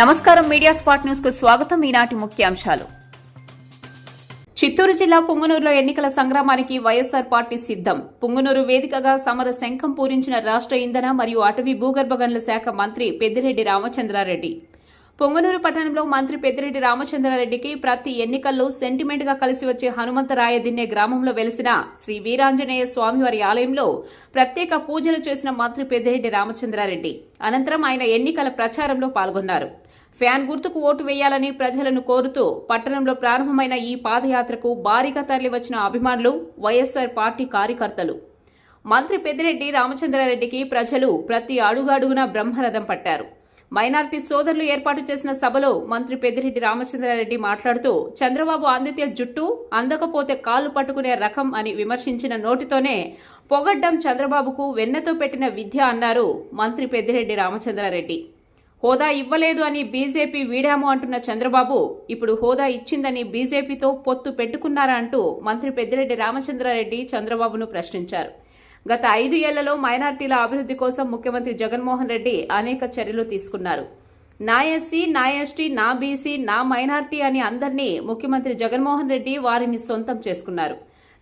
నమస్కారం media spot న్యూస్కు స్వాగతం. ఈనాటి ముఖ్యాంశాలు. చిత్తూరు జిల్లా పుంగనూరులో ఎన్నికల సంగ్రామానికి వైఎస్సార్ పార్టీ సిద్దం పుంగనూరు వేదికగా సమర శంఖం పూరించిన రాష్ట్ర ఇంధన మరియు అటవీ భూగర్భ గనుల శాఖ మంత్రి పెద్దిరెడ్డి రామచంద్రారెడ్డి. పొంగనూరు పట్టణంలో మంత్రి పెద్దిరెడ్డి రామచంద్రారెడ్డికి ప్రతి ఎన్నికల్లో సెంటిమెంట్గా కలిసి వచ్చే హనుమంతరాయ దిన్నే గ్రామంలో వెలిసిన శ్రీ వీరాంజనేయ స్వామివారి ఆలయంలో ప్రత్యేక పూజలు చేసిన మంత్రి పెద్దిరెడ్డి రామచంద్రారెడ్డి. అనంతరం ఆయన ఎన్నికల ప్రచారంలో పాల్గొన్నారు. ఫ్యాన్ గుర్తుకు ఓటు వేయాలని ప్రజలను కోరుతూ పట్టణంలో ప్రారంభమైన ఈ పాదయాత్రకు భారీగా తరలివచ్చిన అభిమానులు వైఎస్సార్ పార్టీ కార్యకర్తలు. మంత్రి పెద్దిరెడ్డి రామచంద్రారెడ్డికి ప్రజలు ప్రతి అడుగడుగునా బ్రహ్మరథం పట్టారు. మైనార్టీ సోదరులు ఏర్పాటు చేసిన సభలో మంత్రి పెద్దిరెడ్డి రామచంద్రారెడ్డి మాట్లాడుతూ చంద్రబాబు అందితే జుట్టు అందకపోతే కాళ్ళు పట్టుకునే రకం అని విమర్శించిన నోటితోనే పొగడ్డం చంద్రబాబుకు వెన్నతో పెట్టిన విద్య అన్నారు మంత్రి పెద్దిరెడ్డి రామచంద్రారెడ్డి. హోదా ఇవ్వలేదు అని బీజేపీ వీడాము అంటున్న చంద్రబాబు ఇప్పుడు హోదా ఇచ్చిందని బీజేపీతో పొత్తు పెట్టుకున్నారా అంటూ మంత్రి పెద్దిరెడ్డి రామచంద్రారెడ్డి చంద్రబాబును ప్రశ్నించారు. గత ఐదు ఏళ్ళలో మైనార్టీల అభివృద్ధి కోసం ముఖ్యమంత్రి జగన్మోహన్ రెడ్డి అనేక చర్యలు తీసుకున్నారు. నా ఎస్సీ నా ఎస్టీ నా బీసీ నా మైనార్టీ అని అందరినీ ముఖ్యమంత్రి జగన్మోహన్ రెడ్డి వారిని సొంతం చేసుకున్నారు.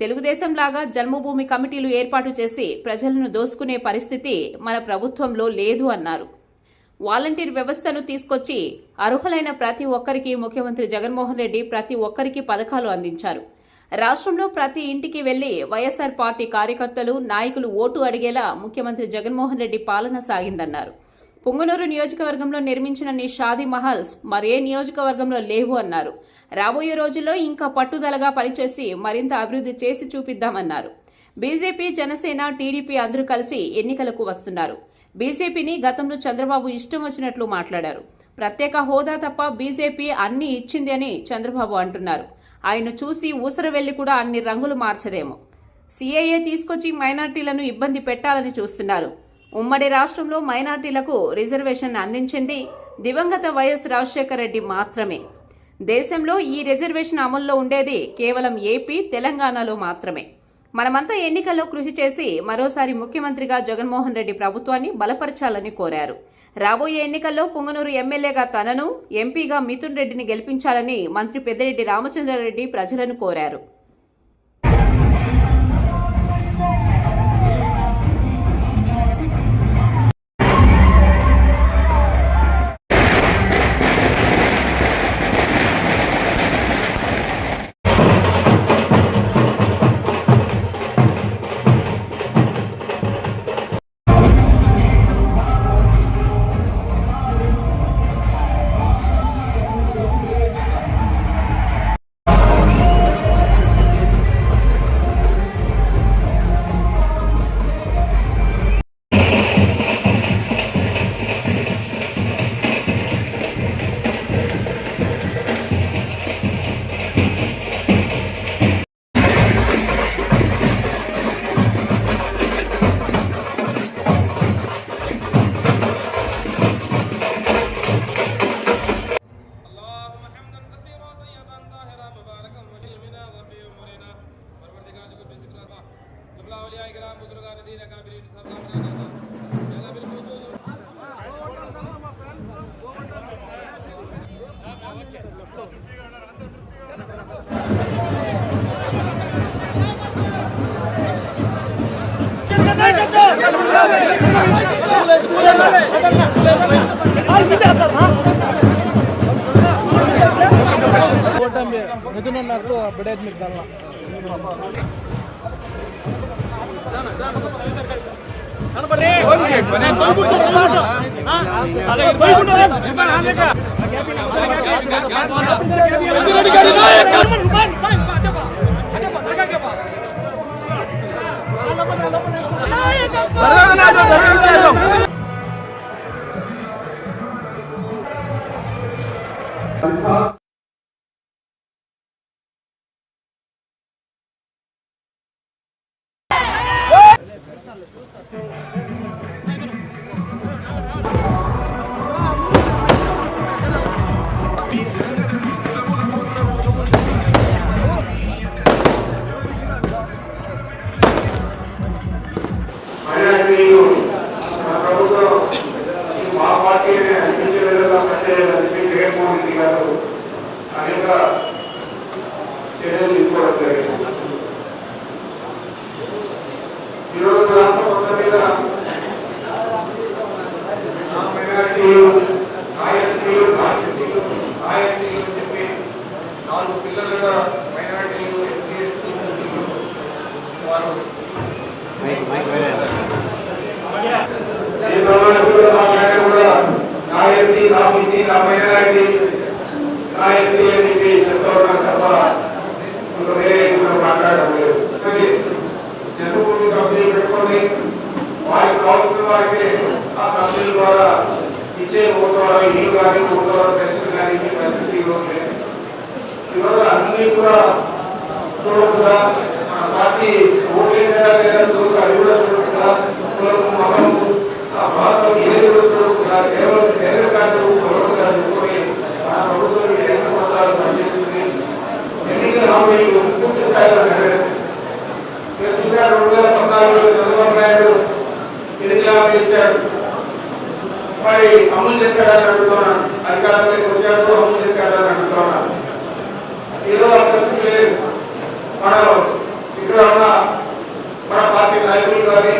తెలుగుదేశం లాగా జన్మభూమి కమిటీలు ఏర్పాటు చేసి ప్రజలను దోసుకునే పరిస్థితి మన ప్రభుత్వంలో లేదు అన్నారు. వాలంటీర్ వ్యవస్థను తీసుకొచ్చి అర్హులైన ప్రతి ఒక్కరికి ముఖ్యమంత్రి జగన్మోహన్ రెడ్డి ప్రతి ఒక్కరికి పథకాలు అందించారు. రాష్ట్రంలో ప్రతి ఇంటికి వెళ్ళి వైఎస్సార్ పార్టీ కార్యకర్తలు నాయకులు ఓటు అడిగేలా ముఖ్యమంత్రి జగన్మోహన్ రెడ్డి పాలన సాగిందన్నారు. పుంగనూరు నియోజకవర్గంలో నిర్మించిన షాదీ మహల్స్ మరే నియోజకవర్గంలో లేవు అన్నారు. రాబోయే రోజుల్లో ఇంకా పట్టుదలగా పనిచేసి మరింత అభివృద్ధి చేసి చూపిద్దామన్నారు. బీజేపీ జనసేన టీడీపీ అందరూ కలిసి ఎన్నికలకు వస్తున్నారు. బీజేపీని గతంలో చంద్రబాబు ఇష్టం వచ్చినట్లు మాట్లాడారు. ప్రత్యేక హోదా తప్ప బీజేపీ అన్ని ఇచ్చింది అని చంద్రబాబు అంటున్నారు. ఆయన చూసి ఊసర వెళ్ళి కూడా అన్ని రంగులు మార్చదేమో సీఏఏ తీసుకొచ్చి మైనార్టీలను ఇబ్బంది పెట్టాలని చూస్తున్నారు. ఉమ్మడి రాష్ట్రంలో మైనార్టీలకు రిజర్వేషన్ అందించింది దివంగత వైఎస్ రాజశేఖర రెడ్డి మాత్రమే. దేశంలో ఈ రిజర్వేషన్ అమల్లో ఉండేది కేవలం ఏపీ తెలంగాణలో మాత్రమే. మనమంతా ఎన్నికల్లో కృషి చేసి మరోసారి ముఖ్యమంత్రిగా జగన్మోహన్ రెడ్డి ప్రభుత్వాన్ని బలపరచాలని కోరారు. రాబోయే ఎన్నికల్లో పుంగనూరు ఎమ్మెల్యేగా తనను ఎంపీగా మిథున్ రెడ్డిని గెలిపించాలని మంత్రి పెద్దిరెడ్డి రామచంద్రారెడ్డి ప్రజలను కోరారు. ಓಟಂಬಿ ಮೆದುನನ್ನರ್ತು ಬಿಡೋದ್ ನಿದ್ದಲ್ಲ నాయకత్వం ఐఎస్టీలు ఐఎస్టీలు ఆర్టీసీలు ఐఎస్టీలు అని చెప్పి నాలుగు పిల్లలుగా మైనారిటీలు ఎస్సీ ఎస్టీ ఎస్సీలు వారు ఈ సమాజంలో కూడా నా ఎస్సీ నా బీసీ నా మైనారిటీ నా ఎస్టీ అని చెప్పి చెప్తాం తప్ప ఇంకా వేరే మాట్లాడడం లేదు జన్మభూమి కంపెనీ పెట్టుకొని వారికి కావాల్సిన వారికి ఆ కంపెనీ ద్వారా ఇచ్చే ఓటు ఇల్లు కానీ ఓటు టెస్ట్ పెన్షన్ కానీ ఇచ్చే పరిస్థితి ఈరోజు అన్ని కూడా చూడకుండా మన పార్టీ ఓట్లు లేదా చూడక అది కూడా చూడకుండా కులము మతము ఆ ప్రాంతం ఏది కూడా చూడకుండా కేవలం పేదల కార్డు ప్రవర్తగా తీసుకొని మన ప్రభుత్వం ఈ ఐదు సంవత్సరాలు పనిచేసింది ఎన్నికల హామీలు పూర్తి స్థాయిలో నెరవేర్చింది మీరు చూసారు రెండు వేల పద్నాలుగులో చంద్రబాబు నాయుడు ఎన్నికల హామీ ఇచ్చాడు మరి అమలు చేశాడని అడుగుతున్నాను అధికారంలోకి వచ్చాడు అమలు చేశాడని అడుగుతున్నాను ఈరోజు ఆ పరిస్థితి లేదు మనం ఇక్కడ ఉన్న మన పార్టీ నాయకులు కానీ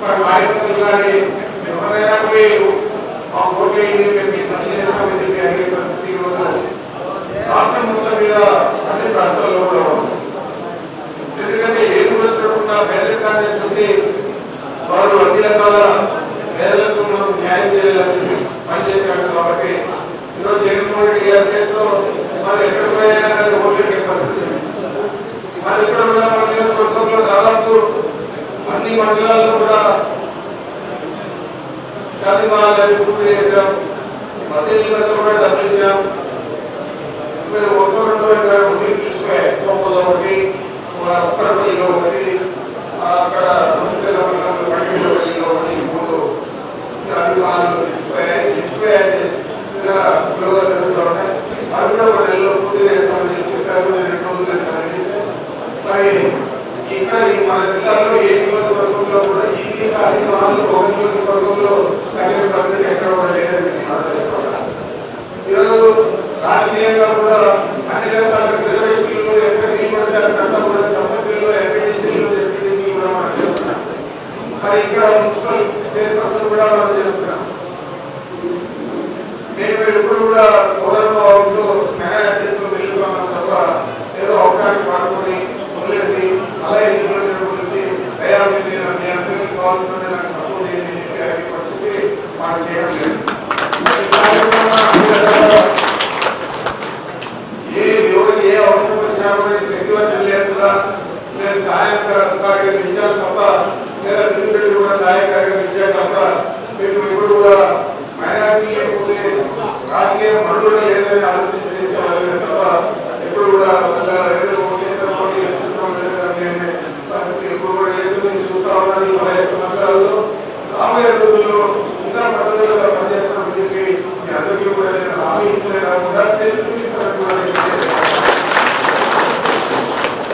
మన కార్యకర్తలు కానీ ఎవరైనా పోయి ఆ ఓట్లు వేయండి మేము మంచి చేస్తామని చెప్పి అడిగే పరిస్థితి రాష్ట్రం మొత్తం మీద అన్ని ప్రాంతాల్లో కూడా ఎందుకంటే ఏది కూడా చూడకుండా పేదరికాన్ని చూసి వారు అన్ని రకాల పేదలకు మనం న్యాయం చేయాలని పనిచేశాడు కాబట్టి ఈరోజు జగన్మోహన్ రెడ్డి గారి పేరుతో మనం ఎక్కడ పోయినా కానీ ఓట్లకే పరిస్థితి మరి ఇక్కడ దాదాపు అన్ని మండలాల్లో కూడా జాతి మహాలని పూర్తి చేశాం. మసీదులంతా కూడా డబ్బులు ఇప్పుడు ఒకటో రెండో ఇక్కడ ఒకటి తీసుకుపోయాయి సోమలో ఒకటి ఒకటి ఆ, అక్కడ రుచిల మండలంలో పడిలో ఒకటి మూడు జాతి మహాలు తీసుకుపోయాయి తీసుకుపోయాయంటే చిన్నగా స్లోగా జరుగుతూ ఉన్నాయి అవి కూడా ఒక నెలలో పూర్తి చేస్తామని చెప్పారు నేను రెండు రోజులు తెచ్చామని మరి ఇక్కడ ఈ మన జిల్లాలో ఏ నియోజకవర్గంలో కూడా ఈ జాతి మహాలు ఒక నియోజకవర్గంలో కట్టిన పరిస్థితి ఎక్కడ కూడా లేదని నేను మనం చేస్తున్నాను ఈరోజు రాజకీయంగా కూడా అన్ని రకాల రిజర్వేషన్లు ఎక్కడ నిలబడితే అక్కడంతా కూడా సర్పంచులు ఎంపీటీసీలు డిప్యూటీసీలు కూడా మనం చేస్తున్నాం. మరి ఇక్కడ మున్సిపల్ చైర్పర్సన్ కూడా మనం చేస్తున్నాం. నేను ఎప్పుడు కూడా సోదర భావంతో మైనారిటీతో వెళ్ళుతున్నాం తప్ప ఏదో అవసరానికి పాల్గొని వదిలేసి అలా ఎన్నికల గురించి అయ్యా నేను మీ అందరికీ కావాల్సిన నాకు సపోర్ట్ చేయండి అని చెప్పి పరిస్థితి మనం చేయడం లేదు ఏ ఎవరికి ఏ అవసరం వచ్చినా కూడా సెక్యూరిటీ లేకుండా నేను సహాయకారిగా నిలిచాను తప్ప లేదా పెద్ద పెట్టి కూడా సహాయకారిగా నిలిచాను తప్ప మీకు ఇప్పుడు కూడా మైనార్టీ లేకపోతే రాజకీయ మనుగడ లేదని ఆలోచన చేసే వాళ్ళమే తప్ప ఎప్పుడు కూడా వాళ్ళ ఏదో ఓటేస్తారు ఓటు ఎంచుకుంటాం లేదని అనే పరిస్థితి ఎప్పుడు కూడా లేదు నేను చూస్తా ఉన్నాను ఈ పదహైదు సంవత్సరాల్లో రాబోయే రోజుల్లో ఇంకా పట్టుదలగా పనిచేస్తామని చెప్పి మీ అందరికీ కూడా నేను హామీ ఇచ్చలే కాకుండా చేసి చూపిస్తానని కూడా నేను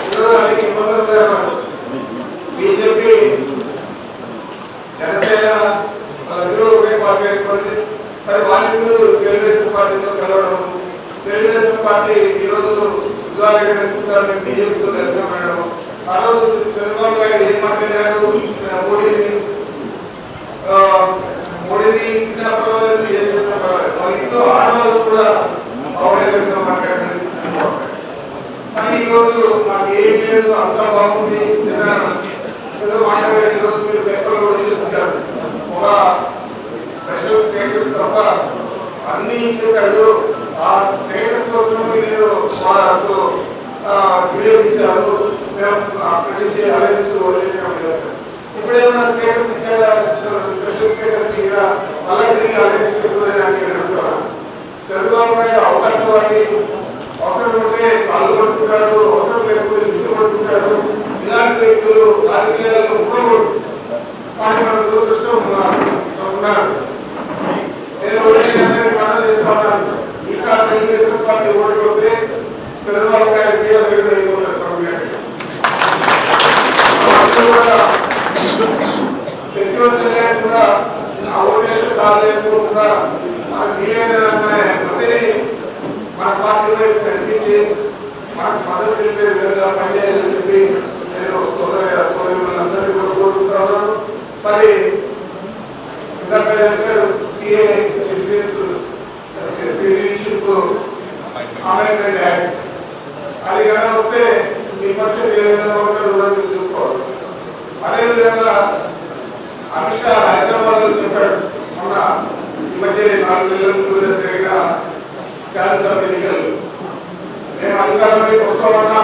ఈరోజు అనేక ఇబ్బందులు ఉన్నాయి మనకు. బీజేపీ జనసేన వాళ్ళిద్దరూ ఒకే పార్టీ అనుకోండి మరి వాళ్ళిద్దరూ తెలుగుదేశం పార్టీతో కలవడం తెలుగుదేశం పార్టీ ఈరోజు ఉదాహరణ వేసుకుంటారు మేము బీజేపీతో కలిసాం మేడం. ఆ రోజు చంద్రబాబు నాయుడు ఏం మాట్లాడారు? మోడీని మోడీని పర్వాలేదు ఏం చేసినా పర్వాలేదు. ఇంట్లో ఆడవాళ్ళు కూడా చంద్రబాబు ఈరోజు మాకు ఏం లేదు అంతా బాగుంది ఏదో మాట్లాడే ఈరోజు మీరు పేపర్లో కూడా ఒక స్పెషల్ స్టేటస్ తప్ప అన్ని ఇచ్చేసాడు ఆ స్టేటస్ కోసం నేను మాకు వినియోగించారు. మేము అక్కడి అలయన్స్ వదిలేసాము చెప్తారు. ఇప్పుడు ఏమైనా స్టేటస్ ఇచ్చాడా? స్పెషల్ స్టేటస్ ఇక్కడ అలా తిరిగి అలయన్స్ పెట్టుకునేది అని నేను అడుగుతాను. చంద్రబాబు నాయుడు అవకాశవాది అవసరం ఉంటే కాలు పట్టుకుంటాడు అవసరం లేకపోతే జుట్టు పట్టుకుంటాడు ఇలాంటి వ్యక్తులు రాజకీయాలలో ఉండకూడదు కానీ మన దురదృష్టం ఉన్నాడు. నేను ఒకటి అందరికీ మనం చేస్తా ఉన్నాను. ఈసారి తెలుగుదేశం పార్టీ ఓడిపోతే చంద్రబాబు నాయుడు పర్మనెంట్ లేకుండా ఆ ఓటేషన్ లేకుండా మనకు మందిని మన పార్టీలో నడిపించి మనకు మద్దతు తెలిపే విధంగా పనిచేయాలని చెప్పి నేను సోదర సోదరులందరినీ కూడా కోరుకుంటున్నాను మరి ఇందాక సిఏ సిటిజన్షిప్ అమెండ్మెంట్ యాక్ట్. అది కనుక వస్తే మీ పరిస్థితి ఏ విధంగా ఉంటుందో కూడా మీరు చూసుకోవాలి. అదేవిధంగా అమిత్ షా హైదరాబాద్లో చెప్పాడు మొన్న ఈ మధ్య నాలుగు నెలల ముందు జరిగిన శాసనసభ ఎన్నికలు. మేము అధికారంలోకి వస్తామన్నా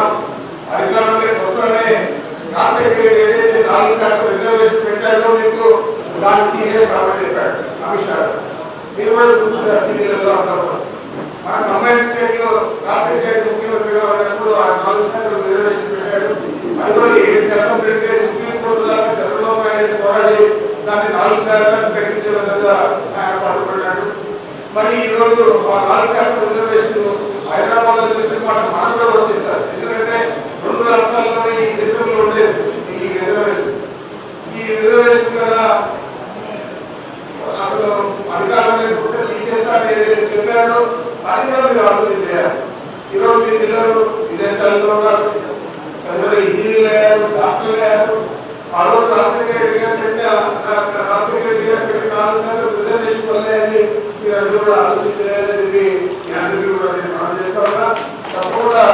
అధికారంలోకి వస్తానే రాజశేఖర రెడ్డి ఏదైతే నాలుగు శాతం రిజర్వేషన్ పెట్టాడో మీకు దాన్ని తీసేస్తామని చెప్పాడు అమిత్ షా గారు. మీరు కూడా చూస్తుంటారు టీవీలలో అంతా కూడా మన కంబైన్ స్టేట్లో రాజశేఖర రెడ్డి ముఖ్యమంత్రిగా ఉన్నప్పుడు ఆ నాలుగు శాతం రిజర్వేషన్ పెట్టాడు అది కూడా ఏడు శాతం పెడితే సుప్రీంకోర్టు దాకా చంద్రబాబు నాయుడు పోరాడి దాన్ని నాలుగు శాతానికి తగ్గించే విధంగా ఆయన పాటుపడ్డాడు మరి ఈ రోజు నాలుగు శాతం రిజర్వేషన్ హైదరాబాద్లో చెప్పిన మాట మనం కూడా వర్తిస్తారు. ఎందుకంటే రెండు రాష్ట్రాల్లోనే ఈ దేశంలో ఉండేది ఈ రిజర్వేషన్. ఈ రిజర్వేషన్ కదా అతను అధికారంలోకి వస్తే తీసేస్తాను ఏదైతే చెప్పాడో అది కూడా మీరు ఆలోచన చేయాలి. ఈరోజు మీ పిల్లలు విదేశాల్లో ఉన్నారు. ఆ రోజు రాజశేఖర రెడ్డి గారు పెట్టిన రాజశేఖర రెడ్డి గారు పెట్టిన వల్లే అని మీరు అందరూ కూడా ఆలోచన చేయాలని చెప్పి మీ అందరికీ కూడా నేను మనం చేస్తాను. తప్పకుండా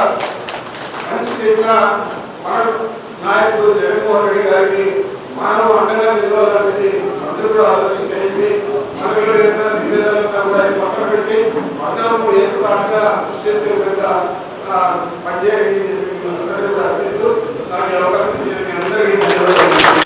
మంచి చేసిన మన నాయకుడు జగన్మోహన్ రెడ్డి గారికి మనం అండగా నిలవాలనేది అందరూ కూడా ఆలోచన చేయండి మనలో ఏదైనా కూడా పక్కన పెట్టి అందరం ఏకతాటిగా కృషి చేసే విధంగా పనిచేయండి అని చెప్పి మిమ్మల్ని కూడా నాకు అవకాశం ఇచ్చిన Gracias.